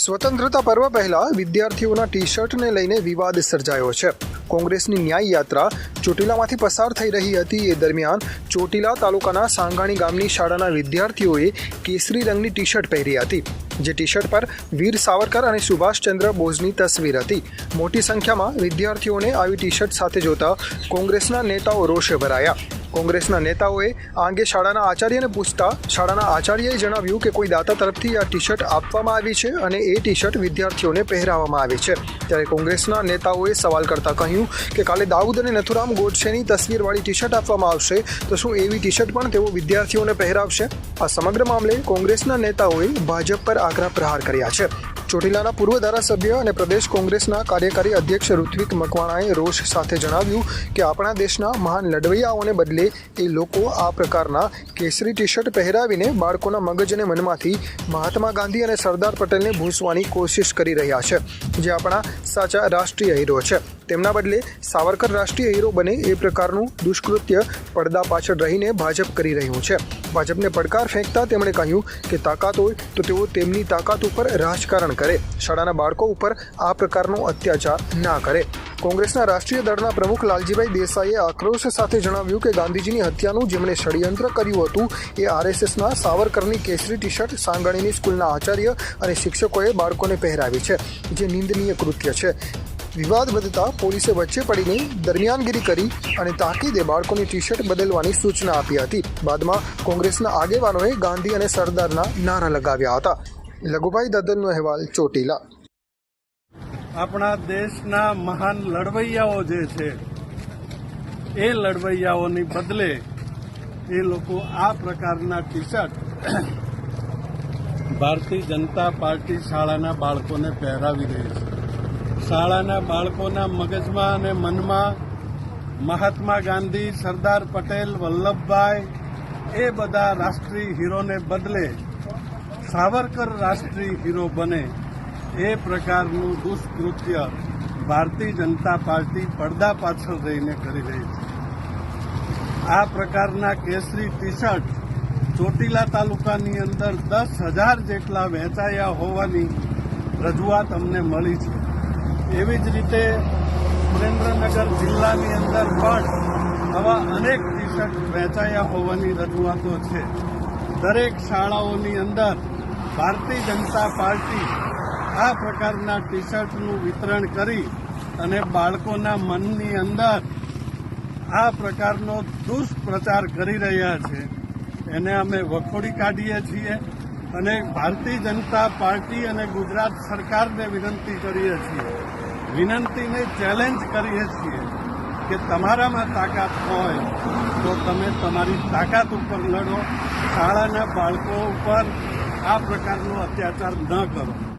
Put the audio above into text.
સ્વતંત્રતા પર્વ પહેલા વિદ્યાર્થીઓના ટી શર્ટને લઈને વિવાદ સર્જાયો છે. કોંગ્રેસની ન્યાય યાત્રા ચોટીલામાંથી પસાર થઈ રહી હતી. એ દરમિયાન ચોટીલા તાલુકાના સાંગાણી ગામની શાળાના વિદ્યાર્થીઓએ કેસરી રંગની ટી શર્ટ પહેરી હતી, જે ટી શર્ટ પર વીર સાવરકર અને સુભાષચંદ્ર બોઝની તસવીર હતી. મોટી સંખ્યામાં વિદ્યાર્થીઓને આવી ટી શર્ટ સાથે જોતા કોંગ્રેસના નેતાઓ રોષે ભરાયા. કોંગ્રેસના નેતાઓએ આ અંગે શાળાના આચાર્યને પૂછતા શાળાના આચાર્યએ જણાવ્યું કે કોઈ દાતા તરફથી આ ટી શર્ટ આપવામાં આવી છે અને એ ટી શર્ટ વિદ્યાર્થીઓને પહેરાવવામાં આવી છે. ત્યારે કોંગ્રેસના નેતાઓએ સવાલ કરતા કહ્યું કે કાલે દાઉદ અને નથુરામ ગોડસેની તસવીરવાળી ટી શર્ટ આપવામાં આવશે, તો શું એવી ટી શર્ટ પણ તેઓ વિદ્યાર્થીઓને પહેરાવશે? આ સમગ્ર મામલે કોંગ્રેસના નેતાઓએ ભાજપ પર આકરા પ્રહાર કર્યા છે. ચોટીલાના પૂર્વ ધારાસભ્ય અને પ્રદેશ કોંગ્રેસના કાર્યકારી અધ્યક્ષ ઋત્વિક મકવાણાએ રોષ સાથે જણાવ્યું કે આપણા દેશના મહાન લડવૈયાઓને બદલે એ લોકો આ પ્રકારના કેસરી ટી શર્ટ પહેરાવીને બાળકોના મગજ અને મનમાંથી મહાત્મા ગાંધી અને સરદાર પટેલને ભૂંસવાની કોશિશ કરી રહ્યા છે, જે આપણા સાચા રાષ્ટ્રીય હીરો છે. તેમના બદલે સાવરકર રાષ્ટ્રીય હીરો બને એ પ્રકારનું દુષ્કૃત્ય પડદા પાછળ રહીને ભાજપ કરી રહ્યું છે. ભાજપને પડકાર ફેંકતા તેમણે કહ્યું કે તાકાત હોય તો તેઓ તેમની તાકાત ઉપર રાજકારણ કરે. શાળાના બાળકો ઉપર આ પ્રકારનો અત્યાચાર ના કરે. કોંગ્રેસના રાષ્ટ્રીય દળના પ્રમુખ લાલજીભાઈ દેસાઈએ આક્રોશ સાથે જણાવ્યું કે ગાંધીજીની હત્યાનું જેમણે ષડયંત્ર કર્યું હતું એ આરએસએસના સાવરકરની કેસરી ટી શર્ટ સાંગણીની સ્કૂલના આચાર્ય અને શિક્ષકોએ બાળકોને પહેરાવી છે, જે નિંદનીય કૃત્ય છે. વિવાદ વધતા પોલીસે વચ્ચે પડીને દરમિયાનગીરી કરી અને તાકીદે બાળકોની ટી શર્ટ બદલવાની સૂચના આપી હતી. બાદમાં કોંગ્રેસના આગેવાનોએ ગાંધી અને સરદારના નારા લગાવ્યા હતા. લઘુભાઈ દદનનો અહેવાલ, ચોટીલા. આપણા દેશના મહાન લડવૈયાઓ જે છે, એ લડવૈયાઓની બદલે એ લોકો આ પ્રકારના T shirt Bharatiya Janata party શાળાના બાળકોને પહેરાવી રહી છે. શાળાના બાળકોના મગજમાં અને મનમાં મહાત્મા ગાંધી, સરદાર પટેલ, વલ્લભભાઈ, એ બધા રાષ્ટ્રીય હીરોને બદલે સાવરકર રાષ્ટ્રીય હીરો બને એ પ્રકારનું દુષ્કૃત્ય ભારતીય જનતા પાર્ટી પડદા પાછળ રહીને કરી રહી છે. આ પ્રકારના કેસરી ટી શર્ટ ચોટીલા તાલુકાની અંદર દસ હજાર જેટલા વહેંચાયા હોવાની રજૂઆત અમને મળી છે. એવી જ રીતે સુરેન્દ્રનગર જિલ્લાની અંદર પણ આવા અનેક ટી શર્ટ વહેંચાયા હોવાની રજૂઆતો છે. દરેક શાળાઓની અંદર ભારતીય જનતા પાર્ટી આ પ્રકારના ટી શર્ટનું વિતરણ કરી અને બાળકોના મનની અંદર આ પ્રકારનો દુષ્પ્રચાર કરી રહ્યા છે. એને અમે વખોડી કાઢીએ છીએ અને ભારતીય જનતા પાર્ટી અને ગુજરાત સરકારને વિનંતી કરીએ છીએ. વિનંતીને ચેલેન્જ કરીએ છીએ કે તમારામાં તાકાત હોય તો તમે તમારી તાકાત ઉપર લડો. શાળાના બાળકો ઉપર આ પ્રકારનો અત્યાચાર ન કરો.